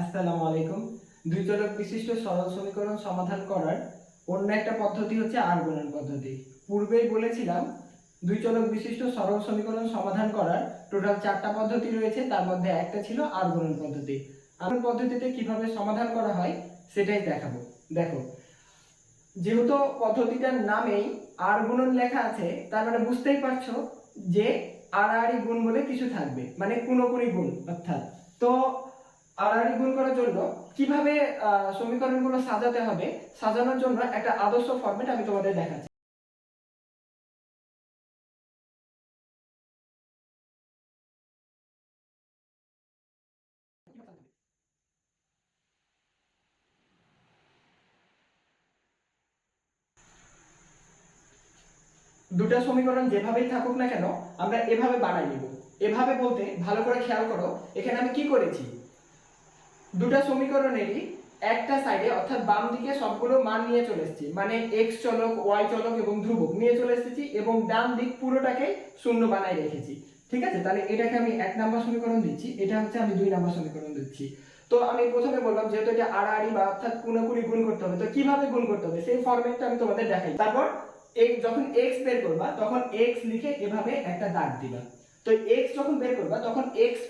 আসসালামু আলাইকুম। দুই চলক বিশিষ্ট সরল সমীকরণ সমাধান করার অন্য একটা পদ্ধতি হচ্ছে আর গুণন পদ্ধতি। পূর্বেই বলেছিলাম দুই চলক বিশিষ্ট সরল সমীকরণ সমাধান করার টোটাল চারটা পদ্ধতি রয়েছে, তার মধ্যে একটা ছিল আর গুণন পদ্ধতি। আর পদ্ধতিতে কীভাবে সমাধান করা হয় সেটাই দেখাবো। দেখো, যেহেতু পদ্ধতিটার নামেই আর গুণন লেখা আছে, তার মানে বুঝতেই পারছ যে আড়াআড়ি গুণ বলে কিছু থাকবে মানে কোনোকুনি গুণ, অর্থাৎ। তো আড়াআড়ি গুণ করার জন্য কীভাবে সমীকরণগুলো সাজাতে হবে, সাজানোর জন্য একটা আদর্শ ফর্মেট আমি তোমাদের দেখাচ্ছি। দুটা সমীকরণ যেভাবেই থাকুক না কেন, আমরা এভাবে বানাই নিব। এভাবে বলতে ভালো করে খেয়াল করো, এখানে আমি কি করেছি? দুটা সমীকরণেরই একটা সাইডে অর্থাৎ বাম দিকে সবগুলো মান নিয়ে চলে এসেছি। মানে এক্স চলক ওয়াই চলক এবং ধ্রুবক নিয়ে চলে এসেছি এবং ডান দিক পুরোটাকে শূন্য বানাই রেখেছি। ঠিক আছে? তাহলে এটাকে আমি এক নাম্বার সমীকরণ দিচ্ছি। এটা হচ্ছে আমি দুই নাম্বার সমীকরণ দিচ্ছি। তো আমি প্রথমে বললাম, যেহেতু এটা আড়াআড়ি বা অর্থাৎ কুনাকুনি গুণ করতে হবে, তো কীভাবে গুণ করতে হবে? সেই ফরম্যাটটা আমি তোমাদের দেখাই। তারপর এই যখন এক্স বের করবা, তখন এক্স লিখে এভাবে একটা দাগ দিবা। তো এক্স যখন বের করবা, তখন এক্স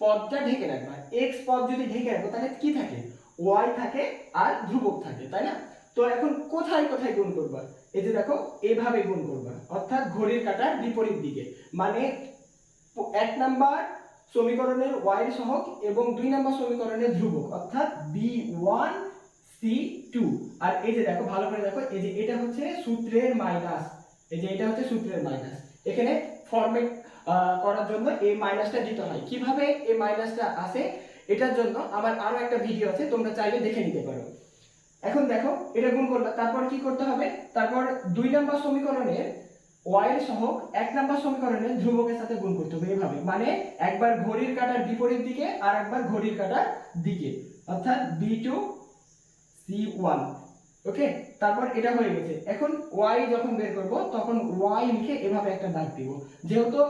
পদটা ঢেকে রাখবা এক্স পদ যদি ঢেকে রাখো তাহলে কি থাকে? ওয়াই থাকে আর ধ্রুবক থাকে, তাই না? তো এখন কোথায় কোথায় গুণ করবা? এই যে দেখো, এভাবে গুণ করবা, অর্থাৎ ঘড়ির কাঁটার বিপরীত দিকে। মানে এক নাম্বার সমীকরণের ওয়াই সহগ এবং দুই নাম্বার সমীকরণের ধ্রুবক, অর্থাৎ বি ওয়ান সি টু আর এই যে দেখো, ভালো করে দেখো, এই যে এটা হচ্ছে সূত্রের মাইনাস এই যে এটা হচ্ছে সূত্রের মাইনাস এখানে ফরম্যাট করার জন্য এই মাইনাসটা দিতে হয়। কীভাবে এই মাইনাসটা আসে? এটার জন্য আমার আরও একটা ভিডিও আছে, তোমরা চাইলে দেখে নিতে পারো। এখন দেখো, এটা গুণ করবে তারপর কি করতে হবে? তারপর দুই নাম্বার সমীকরণের ওয়াই এর সহগ এক নাম্বার সমীকরণের ধ্রুবকের সাথে গুণ করতে হবে এভাবে। মানে একবার ঘড়ির কাঁটার বিপরীত দিকে আর একবার ঘড়ির কাঁটার দিকে। অর্থাৎ B two C one okay? তারপর এটা হয়ে গেছে। এখন ওয়াই যখন বের করব, তখন ওয়াই লিখে এভাবে একটা দাগ দিব। যেহেতু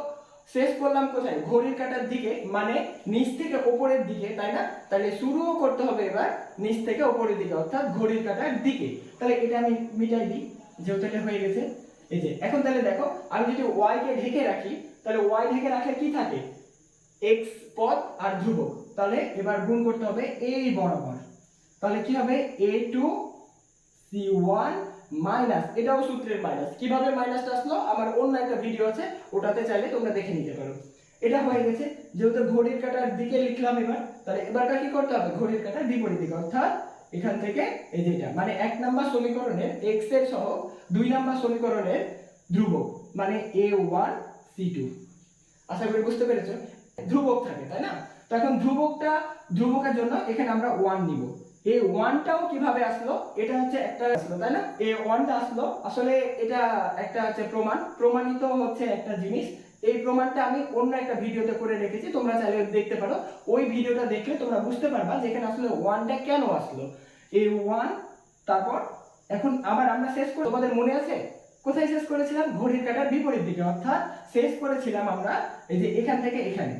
শেষ করলাম কোথায়? ঘড়ির কাঁটার দিকে মানে নিচ থেকে ওপরের দিকে, তাই না? তাহলে শুরুও করতে হবে এবার নিচ থেকে ওপরের দিকে, অর্থাৎ ঘড়ির কাঁটার দিকে। তাহলে এটা আমি মিটাই দিই, যেহেতু এটা হয়ে গেছে। এই যে, এখন তাহলে দেখো, আমি যদি ওয়াই কে ঢেকে রাখি, তাহলে ওয়াই ঢেকে রাখলে কি থাকে? এক্স পদ আর ধ্রুবক। তাহলে এবার গুণ করতে হবে এই বরাবর। তাহলে কি হবে? A two C one minus, এটাও সূত্রের মাইনাস। কীভাবে মাইনাসটা আসলো? আমার অন্য একটা ভিডিও আছে, ওটাতে চাইলে তোমরা দেখে নিতে পারো। এটা হয়ে গেছে, যেহেতু ঘড়ির কাটার দিকে লিখলাম এবার, তাহলে এবারটা কি করতে হবে? ঘড়ির কাঁটার বিপরীত দিকে, অর্থাৎ এখান থেকে এই যেটা। মানে এক নাম্বার সমীকরণের এক্সের সহ দুই নাম্বার সমীকরণের ধ্রুবক মানে এ ওয়ান সি টু আশা করি বুঝতে পেরেছ? ধ্রুবক থাকে, তাই না? তো এখন ধ্রুবকটা, ধ্রুবকের জন্য এখানে আমরা ওয়ান নিব। এই ওয়ানটাও কীভাবে আসলো? এটা হচ্ছে একটা আসলো, তাই না? এই ওয়ানটা আসলো। আসলে এটা একটা হচ্ছে প্রমাণ। প্রমাণিত হচ্ছে একটা জিনিস। এই প্রমাণটা আমি অন্য একটা ভিডিওতে করে রেখেছি। তোমরা চাইলে দেখতে পারো। ওই ভিডিওটা দেখলে তোমরা বুঝতে পারবা যে এখানে আসলে ওয়ানটা কেন আসলো। এই ওয়ান তারপর এখন আবার আমরা শেষ করে তোমাদের মনে আছে? কোথায় শেষ করেছিলাম? ঘড়ির কাঁটার বিপরীত দিকে। অর্থাৎ শেষ করেছিলাম আমরা এই যে এখান থেকে এখানে।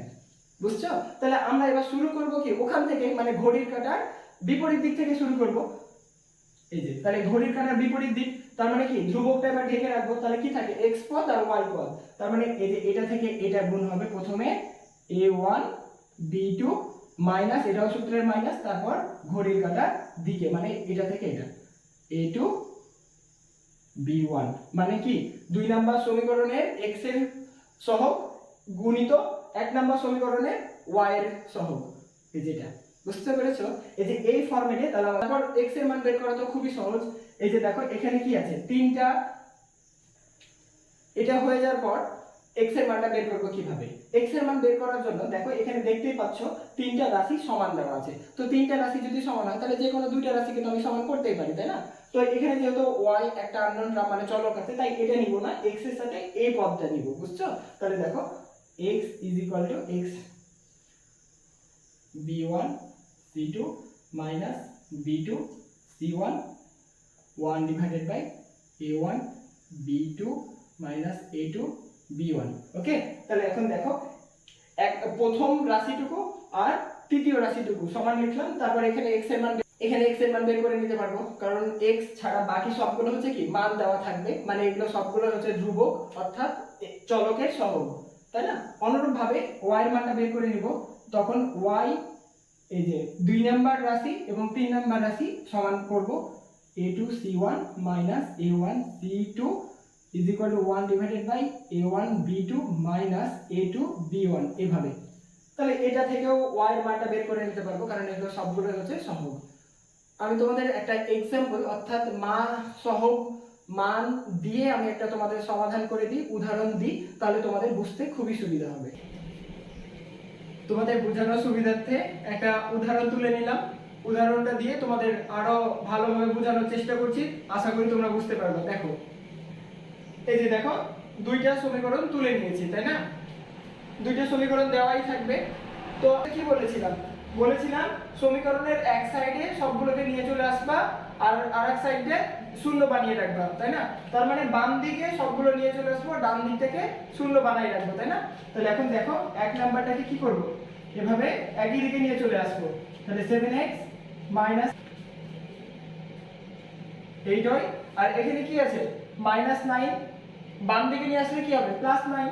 বুঝছ? তাহলে আমরা এবার শুরু করব কি? ওখান থেকে মানে ঘড়ির কাঁটার বিপরীত দিক থেকে শুরু করব। এই যে, তাহলে ঘড়ির কাঁটার বিপরীত দিক, তার মানে কি? ধ্রুবকটা এবার ঢেকে রাখব, তাহলে কি থাকে? এক্স পদ আর ওয়াই পদ। তার মানে এই যে, এটা থেকে এটা গুণ হবে প্রথমে A one B two minus এটাও সূত্রের মাইনাস তারপর ঘড়ির কাঁটার দিকে মানে এটা থেকে এটা। এ টু বি ওয়ান মানে কি? দুই নাম্বার সমীকরণের এক্সের সহগ গুণিত এক নাম্বার সমীকরণের ওয়াই এর সহগ, এই যেটা। বুঝতে পেরেছ? এই যে এই ফর্মেটে তাহলে তারপর এক্সের মান বের করা তো খুবই সহজ। এই যে দেখো, এখানে কি আছে? তিনটা এটা হয়ে যাওয়ার পর এক্সের মানটা বের করব কীভাবে? এক্সের মান বের করার জন্য দেখো, এখানে দেখতেই পাচ্ছ তিনটা রাশি সমান দেওয়া আছে। তো তিনটা রাশি যদি সমান হয়, তাহলে যে কোনো দুইটা রাশি কিন্তু আমি সমান করতেই পারি, তাই না? তো এখানে যেহেতু ওয়াই একটা আননোন মানে চলক আছে, তাই এটা নিব না এক্সের সাথে এই পদটা নিব, বুঝছ? তাহলে দেখো X is equal to X B one C two minus B two C one one divided by A one B two minus A two B one okay তাহলে এখন দেখো, এক, প্রথম রাশিটুকু আর তৃতীয় রাশিটুকু সমান লিখলাম, তারপর এখানে x এর মান এখানে x এর মান বের করে নিতে পারব। কারণ x ছাড়া বাকি সবগুলো হচ্ছে কি, মান দেওয়া থাকবে। মানে এগুলো সবগুলো হচ্ছে ধ্রুবক, অর্থাৎ চলকের সহগ তাই না? অনুরূপ ভাবে y এর মানটা বের করে নিব। তখন y এই যে দুই নাম্বার রাশি এবং তিন নাম্বার রাশি সমান করব a two C one minus A one C two is equal to one divided by A one B two minus A two B one এভাবে। তাহলে এটা থেকেও এর মানটা বের করে নিতে পারব, কারণ এগুলো সবগুলো হচ্ছে সহগ। আমি তোমাদের একটা এক্সাম্পল অর্থাৎ মা সহ মান দিয়ে আমি একটা তোমাদের সমাধান করে দিই, উদাহরণ দিই, তাহলে তোমাদের বুঝতে খুবই সুবিধা হবে। তোমাদের বোঝানোর সুবিধার্থে একটা উদাহরণ তুলে নিলাম। উদাহরণটা দিয়ে তোমাদের আরও ভালোভাবে বোঝানোর চেষ্টা করছি। আশা করি তোমরা বুঝতে পারবে। দেখো। এই যে দেখো, দুইটা সমীকরণ তুলে নিয়েছি, তাই না? দুইটা সমীকরণ দেওয়াই থাকবে। তো কি বলেছিলাম? বলেছিলাম, সমীকরণের এক সাইডে সবগুলোকে নিয়ে চলে আসবা। আর আরেক সাইডে শূন্য বানিয়ে রাখবা, তাই না? তার মানে বাম দিকে সবগুলো নিয়ে চলে আসব, ডান দিক থেকে শূন্য বানিয়ে রাখব, তাই না? তাহলে এখন দেখো, এক নাম্বারটাকে কি করব? এভাবে একই দিকে নিয়ে চলে আসব। তাহলে সেভেন এক্স মাইনাস এইট হয় আর এখানে কি আছে? মাইনাস নাইন বাম দিকে নিয়ে আসলে কি হবে? Plus nine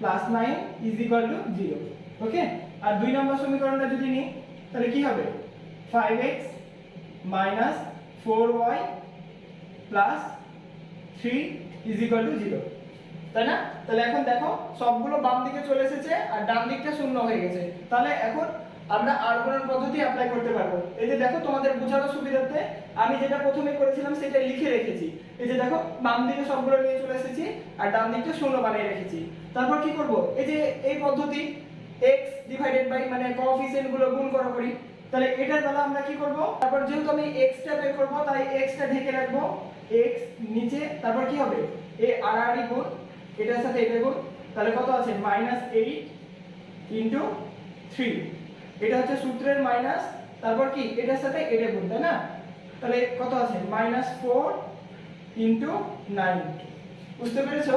plus nine is equal to zero okay আর দুই নম্বর সমীকরণটা যদি নিই, তাহলে কি হবে? Five X minus four Y plus three is equal to zero. তাই না? তাহলে এখন দেখো, সবগুলো বাম দিকে চলে এসেছে আর ডান দিকটা শূন্য হয়ে গেছে। তাহলে এখন আমরা আর কোন পদ্ধতি অ্যাপ্লাই করতে পারব। এই যে দেখো, তোমাদের বোঝানোর সুবিধার্থে আমি যেটা প্রথমে করেছিলাম সেটা লিখে রেখেছি। এই যে দেখো, বাম দিকে সবগুলো নিয়ে চলে এসেছি আর ডান দিকটা শূন্য বানিয়ে রেখেছি। তারপর কি করব? এই যে এই পদ্ধতি, x ডিভাইডেড বাই মানে কোএফিসিয়েন্টগুলো গুণ করা করি। তাহলে এটার বেলা আমরা কি করব? তারপর যেহেতু আমি x টা বের করব, তাই x টা ঢেকে রাখব। এক্স নিচে, তারপর কি হবে? এ আর আর ই গুণ, এটার সাথে এটা গুণ, তাহলে কত আছে? মাইনাস এইট ইন্টু থ্রি এটা হচ্ছে সূত্রের মাইনাস তারপর কি? এটার সাথে এটা গুণ, তাই না? তাহলে কত আছে? মাইনাস ফোর ইন্টু নাইন বুঝতে পেরেছ?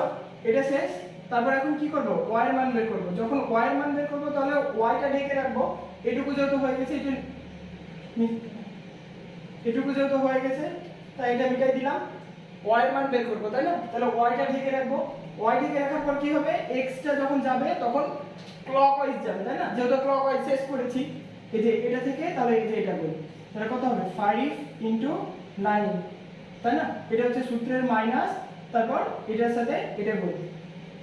এটা শেষ। তারপর এখন কি করব? এর মান বের করব। যখন এর মান বের করব, তাহলে y টা ঢেকে রাখব। এটুকু যেহেতু হয়ে গেছে এটু এটুকু যেহেতু হয়ে গেছে, তাই এটা মিটাই দিলাম। এর মান বের করব, তাই না? তাহলে y টা ঢেকে রাখব। y ঢেকে রাখার পর কি হবে? x টা যখন যাবে, তখন ক্লকওয়াইজ যাবে, তাই না? যেহেতু ক্লকওয়াইজ শেষ করেছি। এই যে এটা থেকে, তাহলে এই যে এটা করি তাহলে কত হবে? 5 ইনটু 9 তাই না? এটা হচ্ছে সূত্রের মাইনাস তারপর এটার সাথে এটা গুণ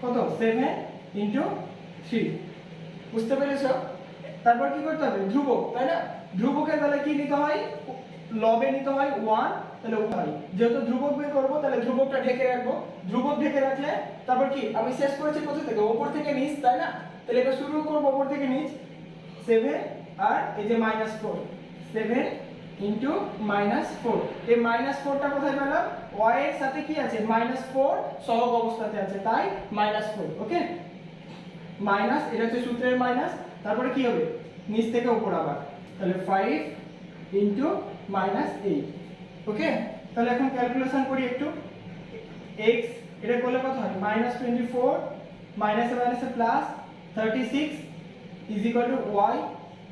কত? 7 ইনটু 3 বুঝতে পেরেছ? তারপর কি করতে হবে? ধ্রুবক, তাই না? ধ্রুবকের তাহলে কি নিতে হয়? লবে নিতে হয় 1 তাহলে হয়। যেহেতু ধ্রুবক বের করব, তাহলে ধ্রুবকটা ঢেকে রাখব। ধ্রুবক ঢেকে রাখলে তারপর কি? আমি শেষ করেছি কোথা থেকে? ওপর থেকে নিচ, তাই না? তাহলে এবার শুরু করব ওপর থেকে নিচ। 7 আর এই যে minus four seven into minus four এই মাইনাস ফোরটা কোথায় পেলাম? y এর সাথে কি আছে? মাইনাস ফোর সহগ অবস্থাতে আছে। তাই মাইনাস ফোর ওকে মাইনাস এটা হচ্ছে সূত্রের মাইনাস তারপরে কি হবে? নিচ থেকে উপর আবার। তাহলে five into minus eight okay তাহলে এখন ক্যালকুলেশন করি একটু। এক্স এটা করলে কত হয়? মাইনাস টোয়েন্টি ফোর মাইনাসে মাইনাসে plus thirty six is equal to Y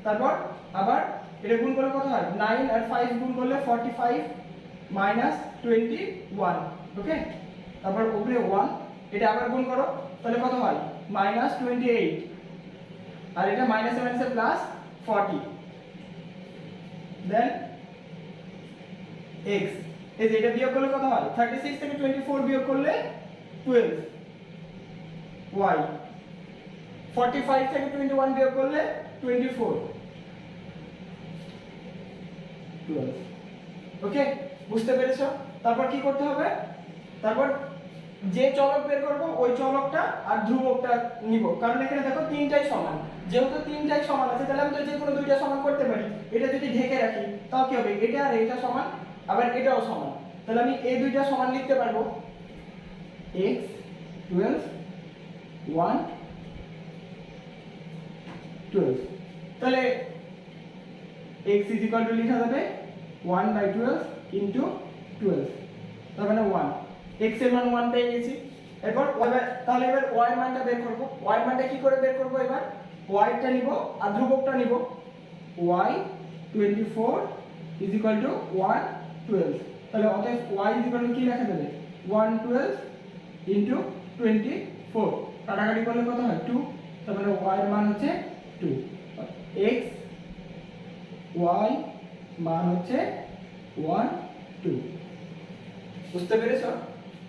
তারপর আবার এটা গুণ করলে কত হয়? নাইন আর ফাইভ গুণ করলে forty five minus twenty one okay তারপর উপরে ওয়ান এটা আবার গুণ করো। তাহলে কত হয়? মাইনাস টোয়েন্টি এইট আর এটা মাইনাসে মাইনাসে প্লাস ফর্টি দেন এক্স এই যে এটা বিয়োগ করলে কত হয়? থার্টি সিক্স থেকে টোয়েন্টি ফোর বিয়োগ করলে টুয়েলভ ওয়াই ফর্টি ফাইভ থেকে টোয়েন্টি ওয়ান বিয়োগ করলে টোয়েন্টি ফোর টুয়েলভ ওকে বুঝতে পেরেছ? তারপর কি করতে হবে? তারপর যে চলক বের করব, ওই চলকটা আর ধ্রুবকটা নিব। কারণ এখানে দেখো তিনটাই সমান। যেহেতু তিনটাই সমান আছে, তাহলে আমি তো যে কোনো দুইটা সমান করতে পারি। এটা যদি ঢেকে রাখি, তাও কি হবে? এটা আর এটা সমান, আবার এটাও সমান। তাহলে আমি এই দুইটা সমান লিখতে পারব। X 12 1 12 তাহলে is equal to লেখা যাবে 1 by 12 into 12 তার মানে 1 x এর মান 1 পেয়ে গেছি এরপর তাহলে এবার y মানটা বের করব। y মানটা কি করে বের করব এবার? y টা নিব আর ধ্রুবকটা নিব। Y twenty four is equal to one twelve তাহলে অতএব ওয়াই ইজ ইকাল টু কী লেখা যাবে? One twelve into twenty four কাটাকাটি করলে কত হয়? টু তার মানে ওয়াই মান হচ্ছে টু এক্স ওয়াই মান হচ্ছে ওয়ান টু বুঝতে পেরেছ?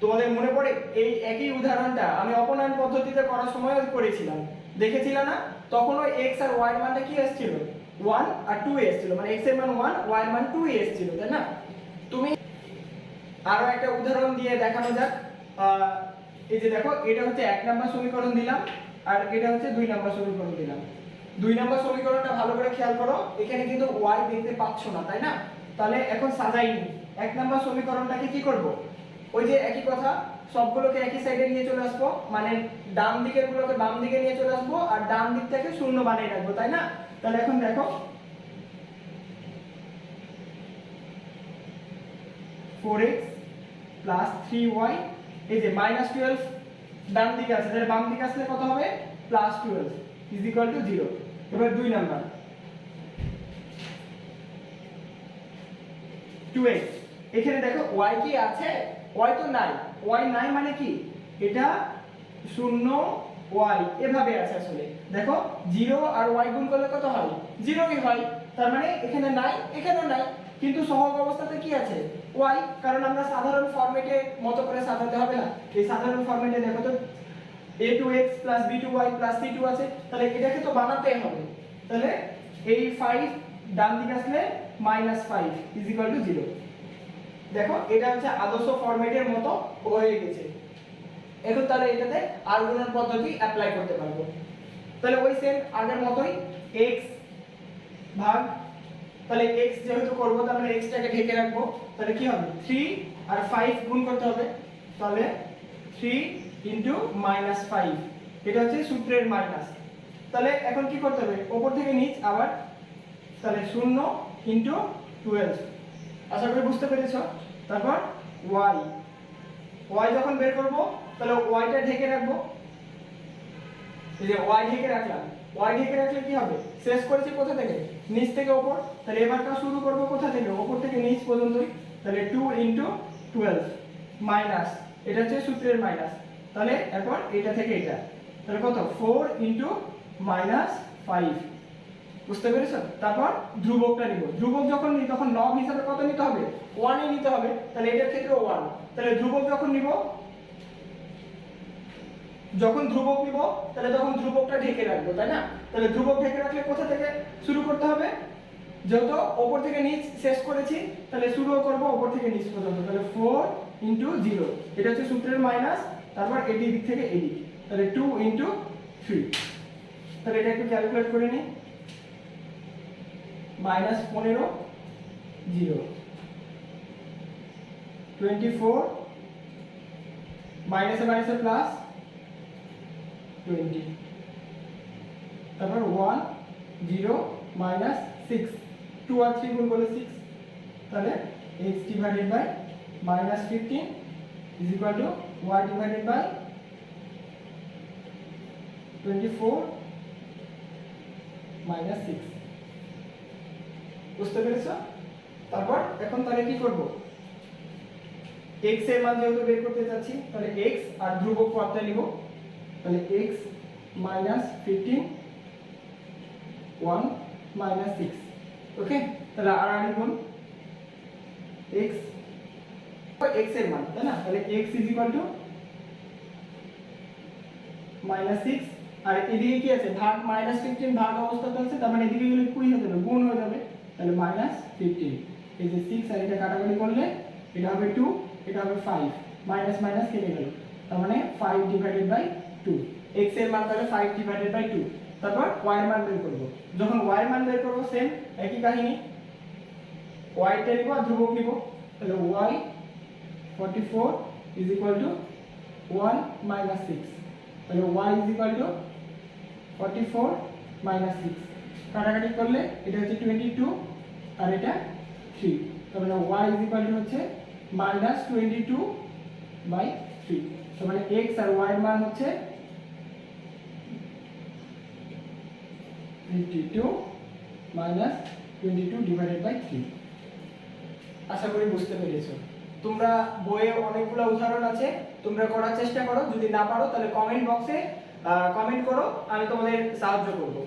তোমাদের মনে পড়ে? এই একই উদাহরণটা আমি অপনয়ন পদ্ধতিতে করার সময় করেছিলাম। দেখেছিল না? তখন ওই এক্স আর ওয়াই মানটা কি এসেছিল? ওয়ান আর টু এসেছিল। মানে এক্সের মান ওয়ান ওয়াই মান টু এসেছিল, তাই না? তুমি আরও একটা উদাহরণ দিয়ে দেখানো যাক। এই যে দেখো, এটা হচ্ছে এক নাম্বার সমীকরণ দিলাম, আর এটা হচ্ছে দুই নাম্বার সমীকরণ দিলাম। দুই নাম্বার সমীকরণটা ভালো করে খেয়াল করো, এখানে কিন্তু ওয়াই দেখতে পাচ্ছ না, তাই না? তাহলে এখন সাজাইনি এক নাম্বার সমীকরণটাকে কি করব? ওই যে একই কথা, সবগুলোকে একই সাইডে নিয়ে চলে আসব মানে ডান দিকের গুলোকে বাম দিকে নিয়ে চলে আসব, আর ডান দিক থেকে শূন্য বানিয়ে রাখব, তাই না? তাহলে এখন দেখো। Four x plus three y এই যে মাইনাস টুয়েলভ ডান দিকে আছে, তাহলে বাম দিকে আসলে কত হবে? Plus twelve is equal to zero এবার দুই নাম্বার টু এক্স এখানে দেখো ওয়াই কি আছে? ওয়াই তো নাই। ওয়াই নাই মানে কি? এটা শূন্য ওয়াই এভাবে আছে আসলে। দেখো জিরো আর ওয়াই গুণ করলে কত হয়? জিরোই হয়। তার মানে এখানে নাই, এখানেও নাই। কিন্তু সহগ অবস্থাতে কি আছে? ওয়াই কারণ আমরা সাধারণ ফরম্যাটে মতো করে সাজাতে হবে না। এই সাধারণ ফরম্যাটে দেখো তো a two x plus b two y plus c two আছে। তাহলে এটাকে তো বানাতে হবে। তাহলে এই ফাইভ ডান দিকে আসলে minus five is to zero দেখো, এটা হচ্ছে আদর্শ ফরম্যাটের মতো হয়ে গেছে। এখন তাহলে এটাতে আর পদ্ধতি অ্যাপ্লাই করতে পারব। তাহলে ওই সেম আগের মতোই x ভাগ, তাহলে x যেহেতু করব তাহলে মানে x টাকে ঢেকে রাখব। তাহলে কি হবে? 3 আর 5 গুণ করতে হবে। তাহলে 3 ইনটু মাইনাস 5 এটা হচ্ছে সূত্রের মাইনাস তাহলে এখন কি করতে হবে? উপর থেকে নিচ আবার, তাহলে 0 ইনটু 12 আশা করি বুঝতে পেরেছ। তারপর y ওয়াই যখন বের করব, তাহলে ওয়াইটা ঢেকে রাখব। এই যে ওয়াই ঢেকে রাখলাম। ওয়াই ঢেকে রাখলে কি হবে? শেষ করেছি কোথা থেকে? নিচ থেকে ওপর। তাহলে এবারটা শুরু করব কোথা থেকে? ওপর থেকে নিচ পর্যন্তই। তাহলে টু ইন্টু টুয়েলভ মাইনাস এটা হচ্ছে সূত্রের মাইনাস তাহলে এখন এটা থেকে এটা। তাহলে কত? ফোর ইন্টু মাইনাস ফাইভ বুঝতে পেরেছ? তারপর ধ্রুবকটা নিব। ধ্রুবক যখন নিই তখন নব হিসাবে কত নিতে হবে? ওয়ানই নিতে হবে। তাহলে এটার ক্ষেত্রে ওয়ান তাহলে ধ্রুবক যখন নিব, যখন ধ্রুবক নিব, তাহলে তখন ধ্রুবকটা ঢেকে রাখব, তাই না? তাহলে ধ্রুবক ঢেকে রাখলে কোথা থেকে শুরু করতে হবে? যেহেতু ওপর থেকে নিচ শেষ করেছি, তাহলে শুরুও করব ওপর থেকে নিচ পর্যন্ত। তাহলে ফোর ইন্টু জিরো এটা হচ্ছে সূত্রের মাইনাস তারপর এডি দিক থেকে এডি তাহলে টু ইন্টু থ্রি তাহলে এটা একটু ক্যালকুলেট করে নিই মাইনাস পনেরো, জিরো। টোয়েন্টি ফোর, মাইনাসে মাইনাসে প্লাস টোয়েন্টি। তারপর one, zero, minus six. Two আর থ্রি গুণ করলে সিক্স। তাহলে x divided by minus fifteen is equal to y divided by twenty four minus six. বুঝতে পেরেছ? তারপর এখন তাহলে কি করব? X এর মান যেহেতু বের করতে চাচ্ছি তাহলে x আর ধ্রুবক পদটা নিব। তাহলে x minus fifteen one minus six okay তাহলে আর আর গুণ x x এর মান, তাই না? তাহলে x is equal to minus six আর এদিকে কি আছে? ভাগ মাইনাস ফিফটিন ভাগ অবস্থাতে আছে, তার মানে এদিকে গেলে কুড়ি হয়ে যাবে, গুণ হয়ে যাবে। তাহলে মাইনাস ফিফটিন এই যে সিক্স আর এটা কাটাকাটি করলে এটা হবে টু এটা হবে ফাইভ মাইনাস মাইনাস কেটে গেল। তার মানে ফাইভ ডিভাইডেড বাই টু এক্সের মান তাহলে ফাইভ ডিভাইডেড বাই টু তারপর ওয়াই মান বের করব। যখন ওয়াই মান বের করব সেম একই কাহিনী। ওয়াইটা নিব আর ধ্রুবক নিব। তাহলে y forty four is equal to one minus six তাহলে y is equal to forty four minus six কাটাকাটি করলে এটা হচ্ছে টোয়েন্টি টু আর এটা থ্রি তার মানে ওয়াই ইকুয়াল টু হচ্ছে minus twenty two by three তার মানে এক্স আর ওয়াই মান হচ্ছে fifty two minus twenty two divided by three আশা করি বুঝতে পেরেছ। তোমরা বইয়ে অনেকগুলো উদাহরণ আছে, তোমরা করার চেষ্টা করো। যদি না পারো, তাহলে কমেন্ট বক্সে কমেন্ট করো, আমি তোমাদের সাহায্য করব।